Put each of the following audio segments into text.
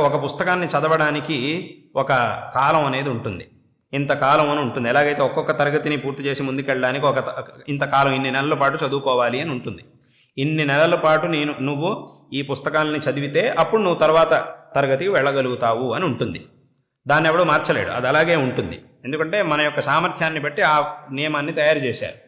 ఒక పుస్తకాన్ని చదవడానికి ఒక కాలం అనేది ఉంటుంది. ఇంత కాలం అని ఉంటుంది. ఎలాగైతే ఒక్కొక్క తరగతిని పూర్తి చేసి ముందుకెళ్ళడానికి ఒక ఇంతకాలం ఇంత కాలం ఇన్ని నెలల పాటు చదువుకోవాలి అని ఉంటుంది. ఇన్ని నెలల పాటు నేను నువ్వు ఈ పుస్తకాలని చదివితే అప్పుడు నువ్వు తర్వాత తరగతికి వెళ్ళగలుగుతావు అని ఉంటుంది. దాన్ని ఎవడో మార్చలేడు. అది అలాగే ఉంటుంది. ఎందుకంటే మన యొక్క సామర్థ్యాన్ని బట్టి ఆ నియమాన్ని తయారు చేశారు.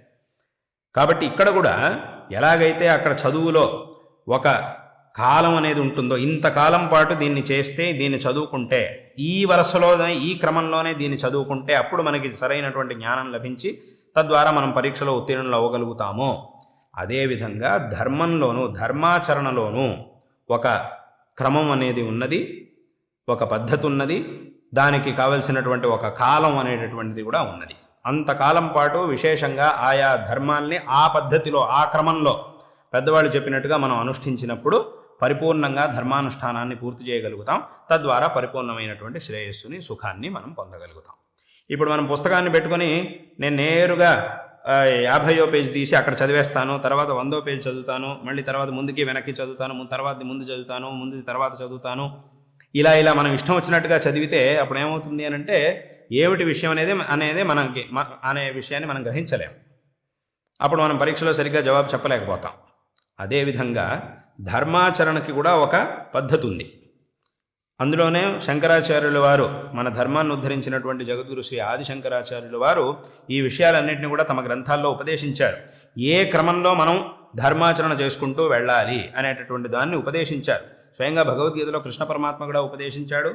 కాబట్టి ఇక్కడ కూడా ఎలాగైతే అక్కడ చదువులో ఒక కాలం అనేది ఉంటుందో ఇంతకాలం పాటు దీన్ని చేస్తే దీన్ని చదువుకుంటే ఈ వరుసలోనే ఈ క్రమంలోనే దీన్ని చదువుకుంటే అప్పుడు మనకి సరైనటువంటి జ్ఞానం లభించి తద్వారా మనం పరీక్షలో ఉత్తీర్ణులు అవ్వగలుగుతామో. అదేవిధంగా ధర్మంలోనూ ధర్మాచరణలోనూ ఒక క్రమం అనేది ఉన్నది ఒక పద్ధతి ఉన్నది దానికి కావలసినటువంటి ఒక కాలం అనేటటువంటిది కూడా ఉన్నది. అంతకాలం పాటు విశేషంగా ఆయా ధర్మాల్ని ఆ పద్ధతిలో ఆ క్రమంలో పెద్దవాళ్ళు చెప్పినట్టుగా మనం అనుష్ఠించినప్పుడు పరిపూర్ణంగా ధర్మానుష్ఠానాన్ని పూర్తి చేయగలుగుతాం. తద్వారా పరిపూర్ణమైనటువంటి శ్రేయస్సుని సుఖాన్ని మనం పొందగలుగుతాం. ఇప్పుడు మనం పుస్తకాన్ని పెట్టుకొని నేను నేరుగా ఆ, యాభైయో పేజ్ తీసి అక్కడ చదివేస్తాను తర్వాత వందో పేజ్ చదువుతాను మళ్ళీ తర్వాత ముందుకి వెనక్కి చదువుతాను ముందు తర్వాత ముందు చదువుతాను ముందు తర్వాత చదువుతాను. ఇలా ఇలా మనం ఇష్టం వచ్చినట్టుగా చదివితే అప్పుడు ఏమవుతుంది అని అంటే ఏమిటి విషయం అనేది అనేది మనకి అనే విషయాన్ని మనం గ్రహించలేము అప్పుడు మనం పరీక్షలో సరిగ్గా జవాబు చెప్పలేకపోతాం. అదేవిధంగా ధర్మాచరణకి కూడా ఒక పద్ధతి ఉంది అందులోనే శంకరాచార్యుల వారు మన ధర్మాన్ని ఉద్ధరించినటువంటి జగద్గురు శ్రీ ఆదిశంకరాచార్యుల వారు ఈ విషయాలన్నింటినీ కూడా తమ గ్రంథాల్లో ఉపదేశించారు. ఏ క్రమంలో మనం ధర్మాచరణ చేసుకుంటూ వెళ్ళాలి అనేటటువంటి దాన్ని ఉపదేశించారు. స్వయంగా భగవద్గీతలో కృష్ణ పరమాత్మ కూడా ఉపదేశించాడు.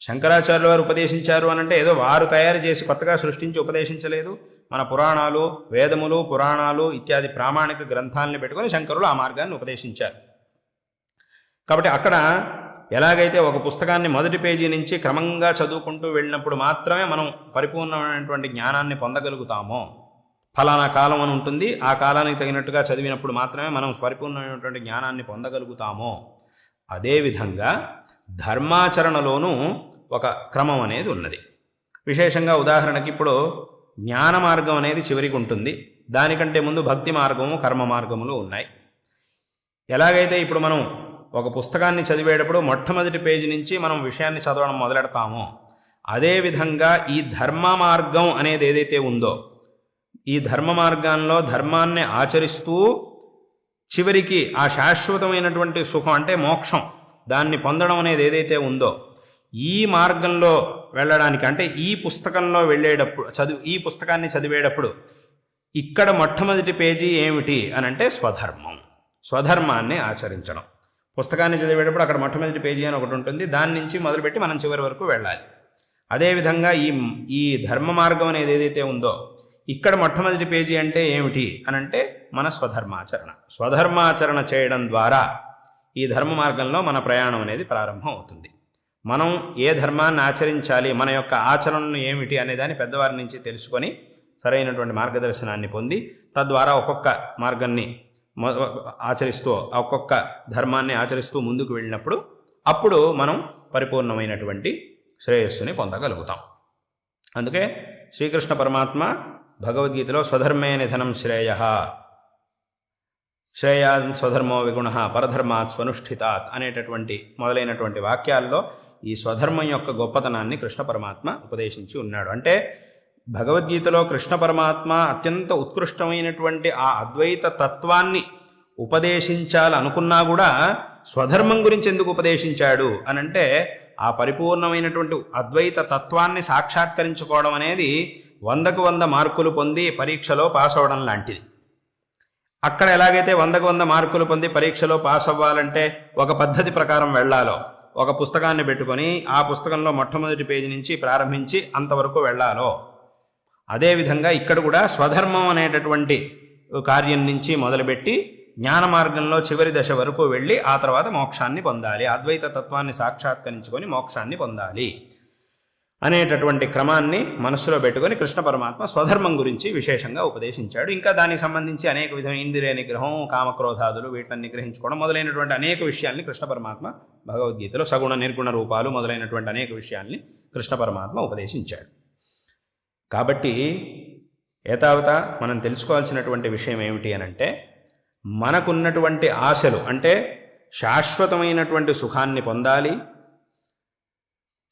శంకరాచార్యుల వారు ఉపదేశించారు అని అంటే ఏదో వారు తయారు చేసి కొత్తగా సృష్టించి ఉపదేశించలేదు. మన పురాణాలు వేదములు పురాణాలు ఇత్యాది ప్రామాణిక గ్రంథాలను పెట్టుకొని శంకరులు ఆ మార్గాన్ని ఉపదేశించారు. కాబట్టి అక్కడ ఎలాగైతే ఒక పుస్తకాన్ని మొదటి పేజీ నుంచి క్రమంగా చదువుకుంటూ వెళ్ళినప్పుడు మాత్రమే మనం పరిపూర్ణమైనటువంటి జ్ఞానాన్ని పొందగలుగుతామో ఫలానా కాలం అని ఉంటుంది ఆ కాలానికి తగినట్టుగా చదివినప్పుడు మాత్రమే మనం పరిపూర్ణమైనటువంటి జ్ఞానాన్ని పొందగలుగుతామో అదేవిధంగా ధర్మాచరణలోనూ ఒక క్రమం అనేది ఉన్నది. విశేషంగా ఉదాహరణకి ఇప్పుడు జ్ఞాన మార్గం అనేది చివరికి ఉంటుంది. దానికంటే ముందు భక్తి మార్గము కర్మ మార్గములు ఉన్నాయి. ఎలాగైతే ఇప్పుడు మనం ఒక పుస్తకాన్ని చదివేటప్పుడు మొట్టమొదటి పేజీ నుంచి మనం విషయాన్ని చదవడం మొదలెడతామో అదేవిధంగా ఈ ధర్మ మార్గం అనేది ఏదైతే ఉందో ఈ ధర్మ మార్గాల్లో ధర్మాన్ని ఆచరిస్తూ చివరికి ఆ శాశ్వతమైనటువంటి సుఖం అంటే మోక్షం దాన్ని పొందడం అనేది ఏదైతే ఉందో ఈ మార్గంలో వెళ్ళడానికి. అంటే ఈ పుస్తకంలో వెళ్ళేటప్పుడు చదువు ఈ పుస్తకాన్ని చదివేటప్పుడు ఇక్కడ మొట్టమొదటి పేజీ ఏమిటి అని అంటే స్వధర్మం. స్వధర్మాన్ని ఆచరించడం. పుస్తకాన్ని చదివేటప్పుడు అక్కడ మొట్టమొదటి పేజీ అని ఒకటి ఉంటుంది. దాని నుంచి మొదలుపెట్టి మనం చివరి వరకు వెళ్ళాలి. అదేవిధంగా ఈ ఈ ధర్మ మార్గం అనేది ఏదైతే ఉందో ఇక్కడ మొట్టమొదటి పేజీ అంటే ఏమిటి అని అంటే మన స్వధర్మాచరణ. స్వధర్మాచరణ చేయడం ద్వారా ఈ ధర్మ మార్గంలో మన ప్రయాణం అనేది ప్రారంభం అవుతుంది. మనం ఏ ధర్మాన్ని ఆచరించాలి మన యొక్క ఆచరణను ఏమిటి అనే దాన్ని పెద్దవారి నుంచి తెలుసుకొని సరైనటువంటి మార్గదర్శనాన్ని పొంది తద్వారా ఒక్కొక్క మార్గాన్ని ఆచరిస్తూ ఒక్కొక్క ధర్మాన్ని ఆచరిస్తూ ముందుకు వెళ్ళినప్పుడు అప్పుడు మనం పరిపూర్ణమైనటువంటి శ్రేయస్సుని పొందగలుగుతాం. అందుకే శ్రీకృష్ణ పరమాత్మ భగవద్గీతలో స్వధర్మే నిధనం శ్రేయ శ్రేయాన్ స్వధర్మో విగుణ పరధర్మాత్ స్వనుష్ఠితాత్ అనేటటువంటి మొదలైనటువంటి వాక్యాల్లో ఈ స్వధర్మం యొక్క గొప్పతనాన్ని కృష్ణ పరమాత్మ ఉపదేశించి ఉన్నాడు. అంటే భగవద్గీతలో కృష్ణ పరమాత్మ అత్యంత ఉత్కృష్టమైనటువంటి ఆ అద్వైత తత్వాన్ని ఉపదేశించాలనుకున్నా కూడా స్వధర్మం గురించి ఎందుకు ఉపదేశించాడు అనంటే ఆ పరిపూర్ణమైనటువంటి అద్వైత తత్వాన్ని సాక్షాత్కరించుకోవడం అనేది వందకు వంద మార్కులు పొంది పరీక్షలో పాస్ అవడం లాంటిది. అక్కడ ఎలాగైతే వందకు వంద మార్కులు పొంది పరీక్షలో పాస్ అవ్వాలంటే ఒక పద్ధతి ప్రకారం వెళ్ళాలో ఒక పుస్తకాన్ని పెట్టుకొని ఆ పుస్తకంలో మొట్టమొదటి పేజీ నుంచి ప్రారంభించి అంతవరకు వెళ్ళాలో. అదేవిధంగా ఇక్కడ కూడా స్వధర్మం అనేటటువంటి కార్యం నుంచి మొదలుపెట్టి జ్ఞాన మార్గంలో చివరి దశ వరకు వెళ్ళి ఆ తర్వాత మోక్షాన్ని పొందాలి. అద్వైత తత్వాన్ని సాక్షాత్కరించుకొని మోక్షాన్ని పొందాలి. అనేటటువంటి క్రమాన్ని మనస్సులో పెట్టుకొని కృష్ణ పరమాత్మ స్వధర్మం గురించి విశేషంగా ఉపదేశించాడు. ఇంకా దానికి సంబంధించి అనేక విధమైన ఇంద్రియ నిగ్రహం కామక్రోధాదులు వీటిని నిగ్రహించుకోవడం మొదలైనటువంటి అనేక విషయాల్ని కృష్ణ పరమాత్మ భగవద్గీతలో సగుణ నిర్గుణ రూపాలు మొదలైనటువంటి అనేక విషయాల్ని కృష్ణ పరమాత్మ ఉపదేశించాడు. కాబట్టి ఏతావత మనం తెలుసుకోవాల్సినటువంటి విషయం ఏమిటి అని అంటే మనకున్నటువంటి ఆశలు అంటే శాశ్వతమైనటువంటి సుఖాన్ని పొందాలి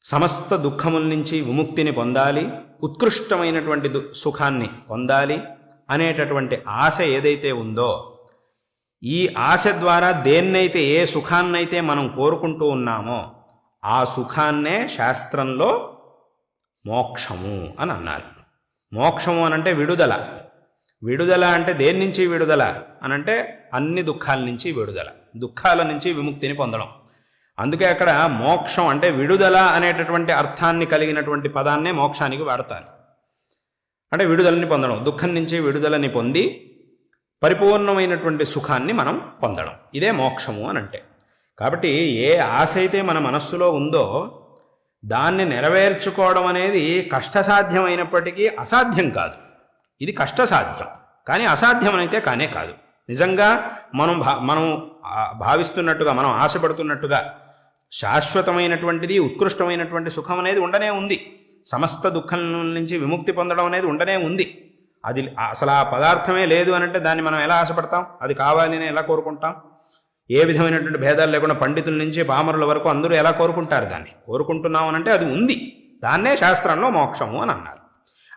సమస్త దుఃఖముల నుంచి విముక్తిని పొందాలి ఉత్కృష్టమైనటువంటి దు- సుఖాన్ని పొందాలి అనేటటువంటి ఆశ ఏదైతే ఉందో ఈ ఆశ ద్వారా దేన్నైతే ఏ సుఖాన్నైతే మనం కోరుకుంటూ ఉన్నామో ఆ సుఖాన్నే శాస్త్రంలో మోక్షము అని అన్నారు. మోక్షము అనంటే విడుదల. విడుదల అంటే దేని నుంచి విడుదల? అనంటే అన్ని దుఃఖాల నుంచి విడుదల. దుఃఖాల నుంచి విముక్తిని పొందడం. అందుకే అక్కడ మోక్షం అంటే విడుదల అనేటటువంటి అర్థాన్ని కలిగినటువంటి పదాన్నే మోక్షానికి వాడతారు. అంటే విడుదలని పొందడం దుఃఖం నుంచి విడుదలని పొంది పరిపూర్ణమైనటువంటి సుఖాన్ని మనం పొందడం. ఇదే మోక్షము అని అంటే. కాబట్టి ఏ ఆశ అయితే మన మనస్సులో ఉందో దాన్ని నెరవేర్చుకోవడం అనేది కష్టసాధ్యమైనప్పటికీ అసాధ్యం కాదు. ఇది కష్టసాధ్యం. కానీ అసాధ్యమైతే కానే కాదు. నిజంగా మనం భా మనం భావిస్తున్నట్టుగా మనం ఆశపడుతున్నట్టుగా శాశ్వతమైనటువంటిది ఉత్కృష్టమైనటువంటి సుఖం అనేది ఉండనే ఉంది. సమస్త దుఃఖం నుంచి విముక్తి పొందడం అనేది ఉండనే ఉంది. అది అసలు ఆ పదార్థమే లేదు అనంటే దాన్ని మనం ఎలా ఆశపడతాం? అది కావాలి అని ఎలా కోరుకుంటాం? ఏ విధమైనటువంటి భేదాలు లేకుండా పండితుల నుంచి పామరుల వరకు అందరూ ఎలా కోరుకుంటారు దాన్ని? కోరుకుంటున్నాం అని అంటే అది ఉంది. దాన్నే శాస్త్రంలో మోక్షము అని అన్నారు.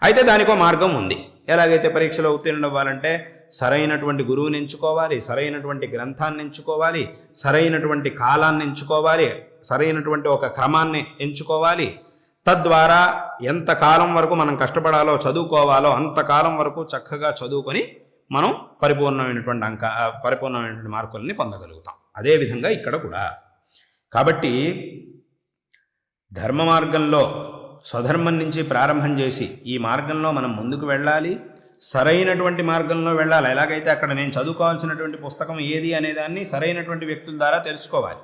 అయితే దానికో మార్గం ఉంది. ఎలాగైతే పరీక్షలో ఉత్తీర్ణం అవ్వాలంటే సరైనటువంటి గురువుని ఎంచుకోవాలి సరైనటువంటి గ్రంథాన్ని ఎంచుకోవాలి సరైనటువంటి కాలాన్ని ఎంచుకోవాలి సరైనటువంటి ఒక క్రమాన్ని ఎంచుకోవాలి. తద్వారా ఎంత కాలం వరకు మనం కష్టపడాలో చదువుకోవాలో అంతకాలం వరకు చక్కగా చదువుకొని మనం పరిపూర్ణమైనటువంటి అంక పరిపూర్ణమైనటువంటి మార్కుల్ని పొందగలుగుతాం. అదేవిధంగా ఇక్కడ కూడా. కాబట్టి ధర్మ మార్గంలో స్వధర్మం నుంచి ప్రారంభం చేసి ఈ మార్గంలో మనం ముందుకు వెళ్ళాలి. సరైనటువంటి మార్గంలో వెళ్ళాలి? ఎలాగైతే అక్కడ నేను చదువుకోవాల్సినటువంటి పుస్తకం ఏది అనేదాన్ని సరైనటువంటి వ్యక్తుల ద్వారా తెలుసుకోవాలి.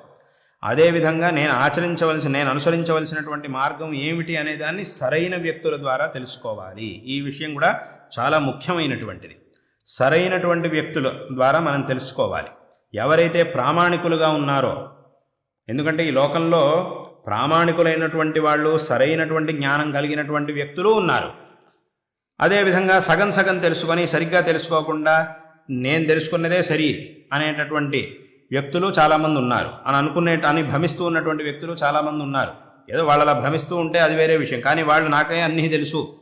అదేవిధంగా నేను ఆచరించవలసిన నేను అనుసరించవలసినటువంటి మార్గం ఏమిటి అనేదాన్ని సరైన వ్యక్తుల ద్వారా తెలుసుకోవాలి. ఈ విషయం కూడా చాలా ముఖ్యమైనటువంటిది. సరైనటువంటి వ్యక్తుల ద్వారా మనం తెలుసుకోవాలి. ఎవరైతే ప్రామాణికులుగా ఉన్నారో ఎందుకంటే ఈ లోకంలో ప్రామాణికులైనటువంటి వాళ్ళు సరైనటువంటి జ్ఞానం కలిగినటువంటి వ్యక్తులు ఉన్నారు. అదేవిధంగా సగం సగం తెలుసుకొని సరిగ్గా తెలుసుకోకుండా నేను తెలుసుకున్నదే సరి అనేటటువంటి వ్యక్తులు చాలామంది ఉన్నారు. అని అనుకునే అని భ్రమిస్తూ ఉన్నటువంటి వ్యక్తులు చాలామంది ఉన్నారు. ఏదో వాళ్ళలా భ్రమిస్తూ ఉంటే అది వేరే విషయం. కానీ వాళ్ళు నాకే అన్నీ తెలుసు.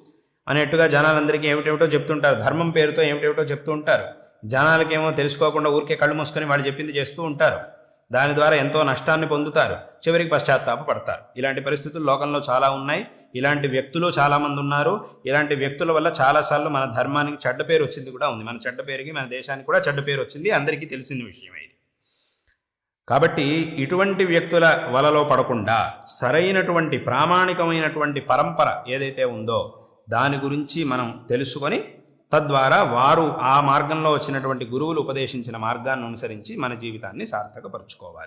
అనేట్టుగా జనాలందరికీ ఏమిటేమిటో చెప్తుంటారు. ధర్మం పేరుతో ఏమిటేమిటో చెప్తూ ఉంటారు. జనాలకేమో తెలుసుకోకుండా ఊరికే కళ్ళు మూసుకొని వాళ్ళు చెప్పింది చేస్తూ ఉంటారు. దాని ద్వారా ఎంతో నష్టాన్ని పొందుతారు. చివరికి పశ్చాత్తాప పడతారు ఇలాంటి పరిస్థితులు లోకంలో చాలా ఉన్నాయి. ఇలాంటి వ్యక్తులు చాలామంది ఉన్నారు. ఇలాంటి వ్యక్తుల వల్ల చాలాసార్లు మన ధర్మానికి చెడ్డ పేరు వచ్చింది కూడా ఉంది. మన చెడ్డ పేరుకి మన దేశానికి కూడా చెడ్డ పేరు వచ్చింది. అందరికీ తెలిసిన విషయమే ఇది. కాబట్టి ఇటువంటి వ్యక్తుల వలలో పడకుండా సరైనటువంటి ప్రామాణికమైనటువంటి పరంపర ఏదైతే ఉందో దాని గురించి మనం తెలుసుకొని తద్వారా వారు ఆ మార్గంలో వచ్చినటువంటి గురువులు ఉపదేశించిన మార్గాన్ని అనుసరించి మన జీవితాన్ని సార్థకపరుచుకోవాలి.